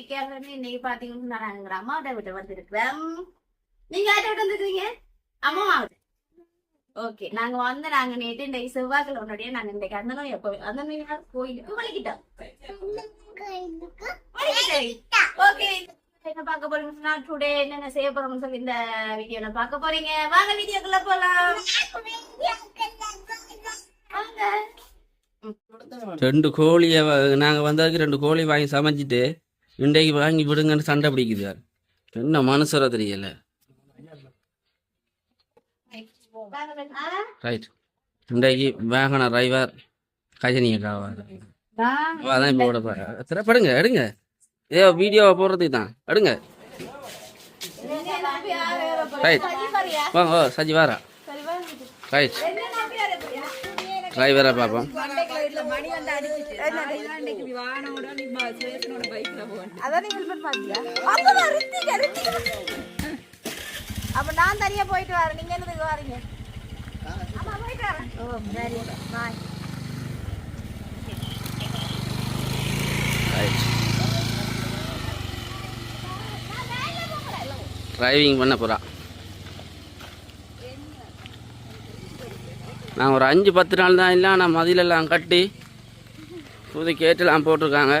டாபிக்காக இன்னைக்கு பாத்தீங்கன்னா நாங்க எங்க அம்மாவிட்ட விட்டு வந்திருக்கிறோம் நீங்க யார்கிட்ட விட்டு வந்துருக்கீங்க அம்மா ஓகே நாங்க வந்து நாங்க நேற்று இன்றைக்கு செவ்வாய்க்கிழமை முன்னாடியே நாங்க இன்றைக்கு அந்த நோய் எப்போ? அந்த நோய் கோயிலுக்கு வலிக்கிட்டோம் ஓகே என்ன பார்க்க போறீங்கன்னா டுடே என்னென்ன செய்ய போறோம்னு சொல்லி இந்த வீடியோல பார்க்க போறீங்க. வாங்க வீடியோக்குள்ள போலாம். வாங்க. ரெண்டு கோழியை நாங்க வந்ததுக்கு ரெண்டு கோழி வாங்கி சமைச்சிட்டு இன்றைக்கு வாங்கி விடுங்கன்னு சண்டை பிடிக்குது என்ன மனுஷரோ தெரியல. ரைட் இன்றைக்கு வேகன டிரைவர் கஜனியக்காவார் அதான் இப்போ விட போகிறேன் எடுங்க. ஏ வீடியோவை போடுறதுக்கு தான். எடுங்க. ரைட் வாங்க ஓ சஜி வாரா. ரைட் டிரைவரை பார்ப்போம். அப்ப நான் தனியா போயிட்டு வரேன். நீங்க என்னதுக்கு வரீங்க? ஆமா போயிட்டு வரேன். ஓ சரி. பாய் டிரைவிங் பண்ண போகிறா நான் ஒரு அஞ்சு பத்து நாள் தான் இல்லை ஆனால் மதிலெல்லாம் கட்டி புது கேட்டெல்லாம் போட்டிருக்காங்க.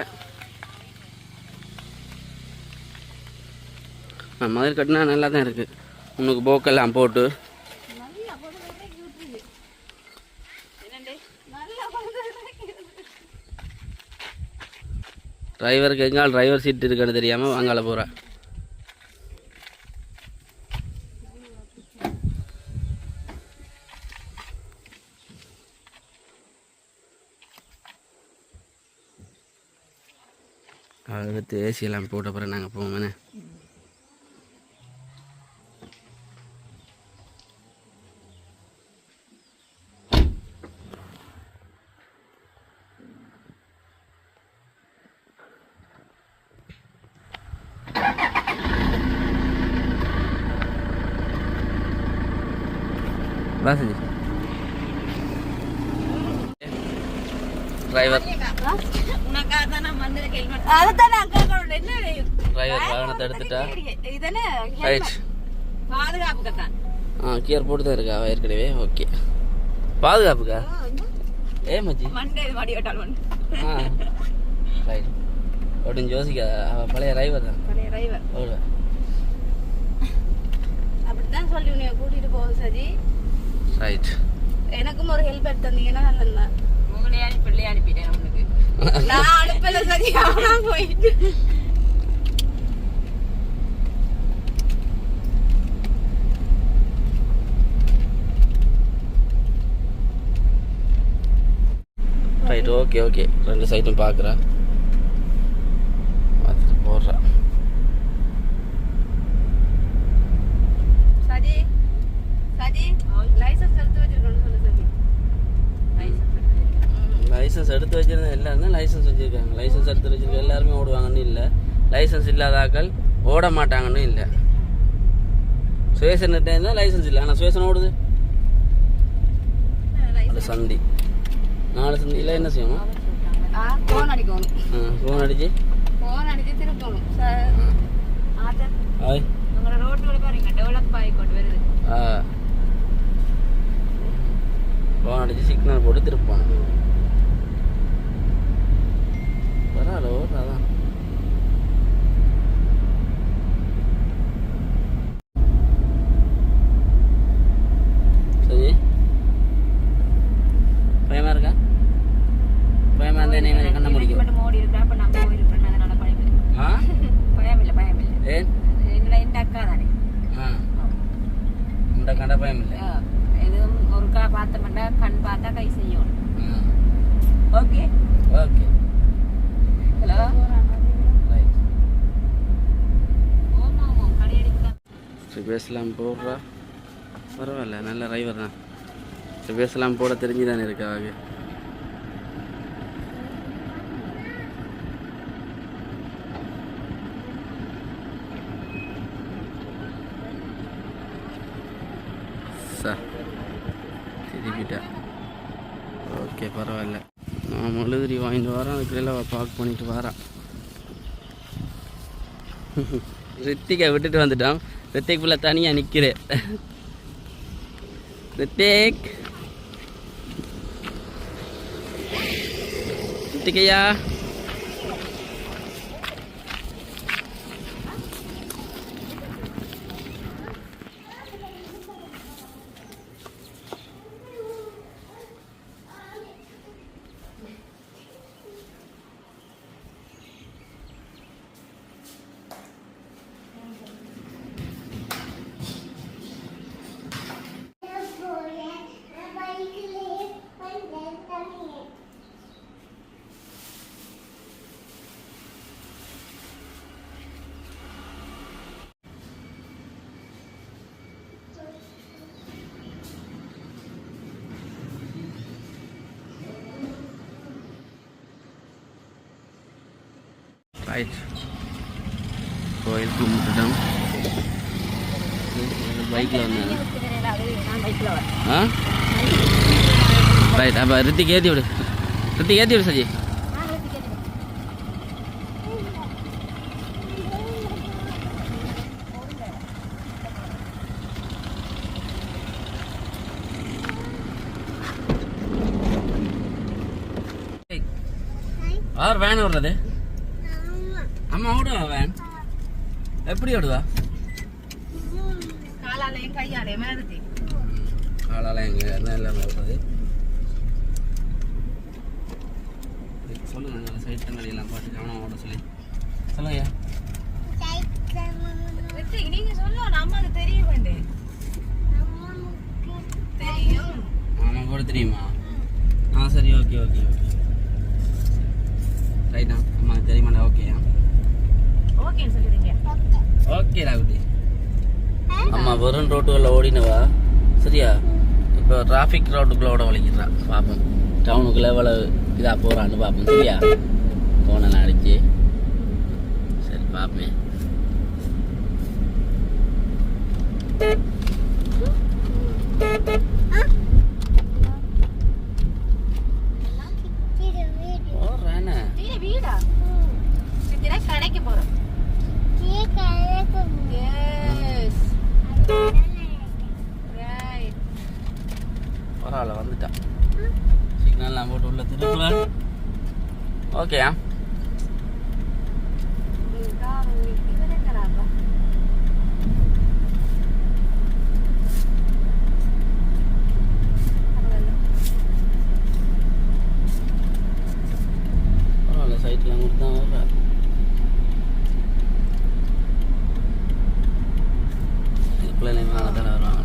நான் மதில் கட்டினா நல்லா தான் இருக்குது உனக்கு போக்கெல்லாம் போட்டு. டிரைவருக்கு எங்கால் டிரைவர் சீட் இருக்குன்னு தெரியாமல் வாங்கால போகிறேன் அடுத்து ஏசி எல்லாம் போட்ட பிறகு நாங்கள் போவோமே வா சஞ்சி டிரைவர் அதுதான் நான் கேட்கணும் என்ன டிரைவர் வாகனத்தை எடுத்துட்டா? இதனே ரைட் பாதுகாப்புக்கு தான் ஆ கியர் போட்டு தான் இருக்கா ஏற்கனவே ஓகே பாதுகாப்புக்கா? ஏ மச்சி? மண்டே மாடி ஓட்டால் ஆ ரைட் அப்படின்னு யோசிக்காத அவ பழைய டிரைவர் தான். டிரைவர் அப்படித்தான் சொல்லி உன்னை கூட்டிட்டு போகுது சரி ரைட் எனக்கும் ஒரு ஹெல்ப் எடுத்து தந்தீங்கன்னா நல்லா உங்களே அனுப்பி அனுப்பிட்டேன் உனக்கு நான் அவனா போயிட்டு ரைட் ஓகே ஓகே ரெண்டு சைடும் பார்க்குறா பார்த்துட்டு போடுறா சரி சரி லைசன்ஸ் எடுத்து வச்சிருக்கணும் சொல்லு சரி லைசன்ஸ் எடுத்து வச்சிருந்த எல்லாருமே லைசன்ஸ் வச்சிருக்காங்க. லைசன்ஸ் எடுத்து வச்சிருக்க எல்லாருமே ஓடுவாங்கன்னு இல்லை. லைசன்ஸ் இல்லாத ஆட்கள் ஓட மாட்டாங்கன்னு இல்லை. சுவேசன் இருந்தால் லைசன்ஸ் இல்லை. ஆனால் சுவேசன் ஓடுது. அது சந்தி. நாலு சந்தியில் என்ன செய்யணும் ஃபோன் அடிக்கணும் ஃபோன் அடிச்சு. ஃபோன் அடிச்சு திருப்பணும். ஆய். உங்களோட ரோட்டுல பாருங்க. டெவலப் ஆகி கொண்டு வருது. ஆ. ஃபோன் அடிச்சு சிக்னல் போட்டு திருப்பான் பரவாயில்ல ஓடுறா அதான் சரி பயமா இருக்கா பயமா இருந்தா என்ன கொஞ்சம் கண்ண முடிக்கும் மட்டும் ஓடி இருக்கா அப்ப நான் போயிருப்பேன் அதனால பயம் இல்லை பயம் இல்லை பயம் இல்லை ஏன் என்னோட இந்த அக்கா தானே இந்த கண்ட பயம் இல்லை ஆ, எதுவும் ஒருக்கா பார்த்தோம்னா கண் பார்த்தா கை செய்யும் ஓகே ஹலோ ரைட் ஓமா ஓமா கடையடிக்கு பேசலாம் போடுறா. பரவாயில்ல நல்ல டிரைவர் தான். பேசலாம் போட தெரிஞ்சு தானே இருக்கா அவங்க திருப்பிட்டா. ஓகே பரவாயில்ல. நான் முழுதிரி வாங்கிட்டு வரேன் அதுக்குள்ள பார்க் பண்ணிட்டு வரேன் ரித்திகா விட்டுட்டு வந்துட்டான். ரித்திக் பிள்ளை தனியாக நிற்கிறேன் ரித்திக் ரித்திகையா ரைட் கோயில் கும்பிட்டுட்டோம் பைக்கில் வரேன் ஆ ரைட் அப்போ ரித்திக் ஏற்றி விடு ரித்திக் ஏற்றி விடு சஜி ஆர் வேன் ஓடுறது அம்மா ஓடுவா வேன் எப்படி ஓடுவா? காலாலையும் கையாலையும் எடுத்து காலால் எங்கே என்ன இல்லாமல் ஓடுறது சொல்லுங்க அந்த சைட் தங்கடி எல்லாம் பார்த்து கவனம் ஓட சொல்லி. சொல்லுங்க நீங்க அம்மாக்கு தெரிய வேண்டேன் தெரியும் மாமா கூட தெரியுமா? ஆ சரி ஓகே ஓகே ஓகே. வெறும் ரோட்டுகளில் ஓடினவா? சரியா? இப்போ டிராஃபிக் ரோட்டுக்குள்ள ஓட வலிக்கிறான் பார்ப்போம் டவுனுக்குள்ள எவ்வளோ இதாக போகிறான்னு பார்ப்போம் சரியா? கோனெல்லாம் அடிச்சு. சரி பார்ப்பேன் போடுறேன்னு வீடு வீடா சித்திரா கடைக்கு போறோம் எஸ் ரைட் பரவாயில்ல வந்துட்டான் சிக்னல்லாம் போட்டு உள்ள திருப்புவேன் ஓகேயா பரவாயில்ல சைட்லாம் கொடுத்து தான் வர்றேன் இது பிள்ளைங்க மேலே தானே வருவாங்க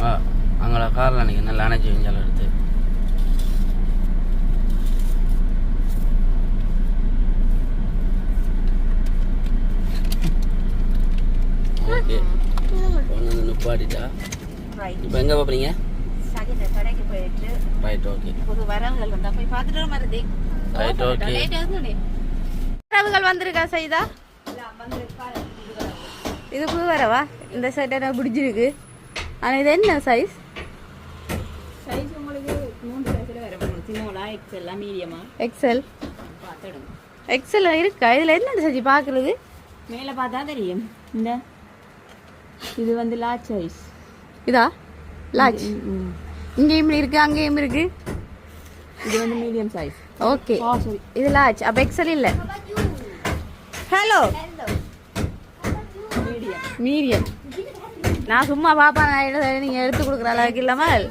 ஆ அங்கே அணைச்சி வஞ்சாலும் எடுத்து ஓகே ஒன்று நிப்பாட்டிட்டா? ரைட் இப்போ எங்கே பார்ப்பீங்க சகித கடைக்கு போயிட்டு ரைட் ஓகே புது வரவுகள் வந்தா போய் பார்த்துட்டு மருதி ரைட் ஓகே வரவுகள் வந்திருக்கா சைதா? இது புது வரவா? இந்த ஷர்ட் எனக்கு பிடிச்சிருக்கு? ஆனால் இது என்ன சைஸ் எக்ஸெல்லா மீடியமா? எக்ஸல் பார்த்துடுங்க. எக்ஸல் இருக்கா? இதில் என்ன சஜி பார்க்குறது? மேலே பார்த்தா தெரியும். இந்த இது வந்து லார்ஜ் சைஸ் இதா? லார்ஜ் இங்கேயும் இருக்கு அங்கேயும் இருக்கு. இது வந்து மீடியம் சைஸ் ஓகே இது லார்ஜ் அப்போ எக்ஸல் இல்லை. ஹலோ மீடியம் மீடியம் நான் சும்மா பாப்பா நான் நீங்கள் எடுத்து கொடுக்குற அளவுக்கு இல்லாமல்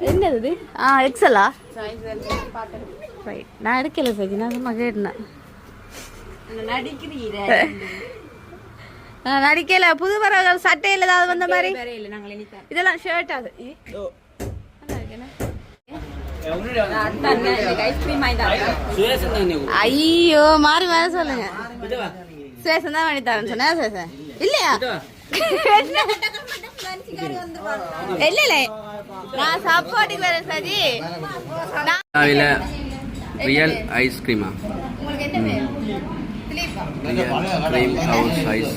என்னது இது? ஆ எக்ஸலா ரைட் நான் எடுக்கல சஜி. நான் சும்மா கேட்டேன். நடிக்கல. புது வரவர்கள் சட்டையில் ஏதாவது வந்த மாதிரி? வேற இல்லை நாங்கள் இனித்தான் இதெல்லாம் ஷர்ட் அது. ஐயோ மாறி மாறி சொல்லுங்க. சேஷன் தான் பண்ணி தரேன் சொன்னா சேஷன் இல்லையா? இல்ல இல்ல. நான் சப்போர்ட்டுக்கு வரேன் சஜி. நான் ரியல் ஐஸ்கிரீமா உங்களுக்கு என்ன வேணும்? ரியல் க்ரீம் ஹவுஸ் ஐஸ்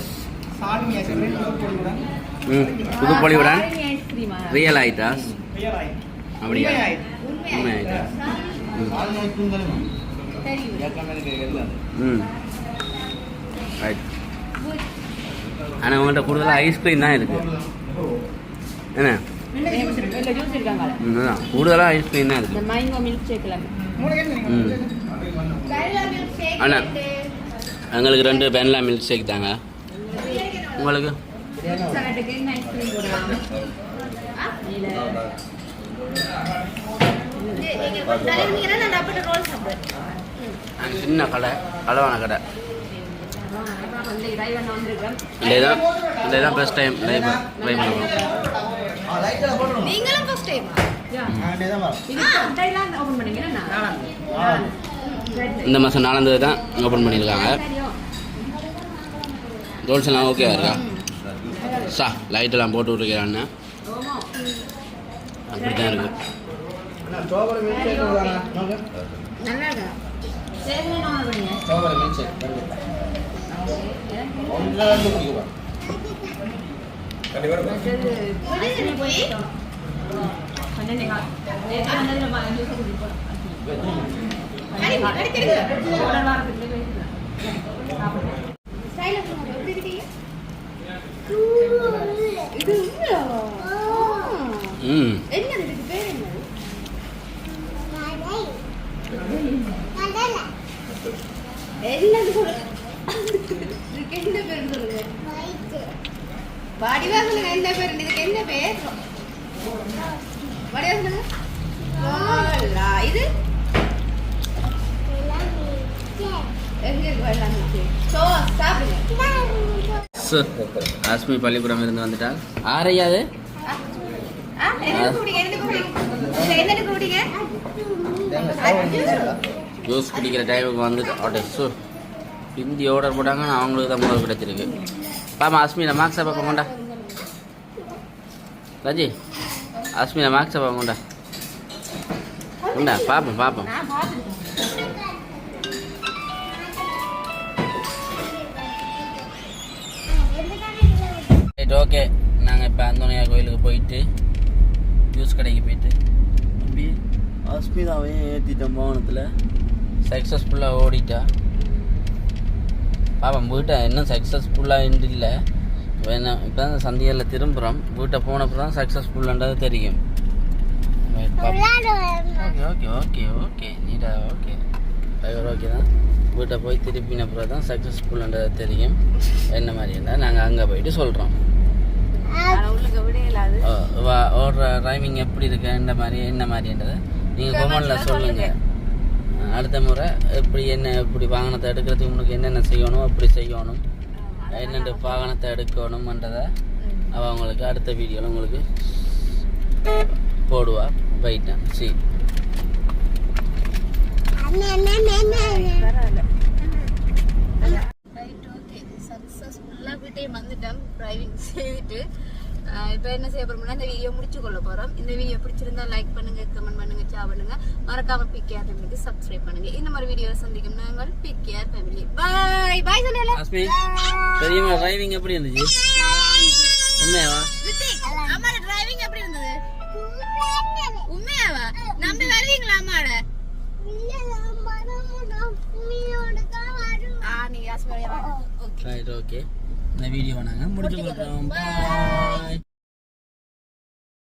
ம் புதுப்பொலிவுடன் ஐஸ்கிரீமா ரியல் ஆயிட்டா? அப்படியா? உண்மை ஆயிட்டா ம். ரைட் ஆனால் உங்கள்கிட்ட கூடுதலாக ஐஸ்கிரீம் தான் இருக்கு. என்ன? கூடுதலாக ஐஸ்கிரீம் தான் இருக்கு. மேங்கோ மில்க் அண்ணா எங்களுக்கு ரெண்டு வெண்ணிலா மில்க் ஷேக் தாங்க. உங்களுக்கு? சின்ன கடை அளவான கடை. வந்து இறைவன் வந்திருக்கோம் இல்லை தான் இல்லை தான் ஃபஸ்ட் டைம் ட்ரை ட்ரை பண்ணுவோம் நீங்களும் ஃபர்ஸ்ட் டைம் இந்த மாதம் நாலாந்தது தான் ஓப்பன் பண்ணியிருக்காங்க. ரோல்ஸ் எல்லாம் ஓகேவா இருக்கா? சா லைட்டெல்லாம் போட்டு விட்டுருக்கிறான்னு அப்படி தான் இருக்கு. நல்லா கண்டிப்பா சரி நான் ஆர்டர் பண்ணுங்க மற்றது ஐஸ்கிரீம் போய் கொஞ்சம் நீங்க நேற்று வந்ததுல பா- ஜூஸ் குடிப்போம் ஒரு வாரத்துக்குள்ளே போயிட்டு சாப்பிடுறேன் எப்படி இருக்கீங்க இது உண்மையாவா? ம் என்னது இதுக்கு பேர் என்னது என்னது சொல்லு இதுக்கு என்ன பேர் சொல்லுங்க வடிவா சொல்லுங்க என்ன பேர் இதுக்கு என்ன பேர் வடிவா சொல்லுங்க கோலா. இது சோ ஆஸ்மி பள்ளிக்கூடம் இருந்து வந்துட்டால் ஆரையாது ஜூஸ் குடிக்கிற டைமுக்கு வந்துட்டு அப்படியே சு ஹிந்தி ஆர்டர் போட்டாங்க அவங்களுக்கு தான் முதல் கிடைச்சிருக்கு பாமா அஸ்மினா மார்க்ஸை பாப்பா கொண்டா ரஜி அஸ்மினா மார்க்ஸை பாப்பா கொண்டா கொண்டா பார்ப்போம் பார்ப்போம் ரைட் ஓகே நாங்கள் இப்போ அந்தோனியா கோயிலுக்கு போயிட்டு ஜூஸ் கடைக்கு போயிட்டு தம்பி அஸ்மிதாவே ஏற்றிட்டோம் வாகனத்தில் சக்ஸஸ்ஃபுல்லாக ஓடிட்டா பாப்பா வீட்டை இன்னும் சக்ஸஸ்ஃபுல்லாக இல்லை வேணா இப்போ தான் சந்தையில் திரும்புகிறோம் வீட்டை போனப்போ தான் சக்ஸஸ்ஃபுல்ன்றது தெரியும். Okay okay okay okay. நீடா okay. Driver okay தான். வீட்டை போய் திருப்பின அப்புறம் தான் சக்ஸஸ்ஃபுல்ன்றது தெரியும். என்ன மாதிரி இருந்தால் நாங்கள் அங்கே போயிட்டு சொல்கிறோம் ஓடுற டைமிங் எப்படி இருக்கு? என்ன மாதிரி என்ன மாதிரின்றதை நீங்கள் கொமெண்டில் சொல்லுங்கள் அடுத்த முறை எப்படி என்ன எப்படி வாகனத்தை எடுக்கிறதுக்கு உங்களுக்கு என்னென்ன செய்யணும் எப்படி செய்யணும்? என்னென்ன வாகனத்தை எடுக்கணும்ன்றதை அவள் உங்களுக்கு அடுத்த வீடியோவில் உங்களுக்கு போடுவா. போயிட்டேன் சரி. ரைட் சக்ஸஸ்ஃபுல்லாக வீட்டையும் வந்துட்டோம். டிரைவிங் செய்துட்டு இப்போ என்ன செய்ய போறோம்னா இந்த வீடியோ முடிச்சு கொள்ள போறோம். இந்த வீடியோ பிடிச்சிருந்தா லைக் பண்ணுங்க கமெண்ட் பண்ணுங்க ஷேர் பண்ணுங்க. மறக்காம பிகேஆர் ஃபேமிலிக்கு சப்ஸ்கிரைப் பண்ணுங்க. இந்த மாதிரி வீடியோ சந்திக்கும் நாங்கள் பிகேஆர் ஃபேமிலி பாய் பாய் சொல்லல அஸ்மி பெரியம்மா டிரைவிங் எப்படி இருந்துச்சு? உண்மையாவா? அம்மாட டிரைவிங் எப்படி இருந்தது? உண்மையாவா? நம்பி வருவீங்களா அம்மாட? ஆ நீங்க இந்த வீடியோ நாங்கள் முடிச்சு கொடுக்குறோம். பாய்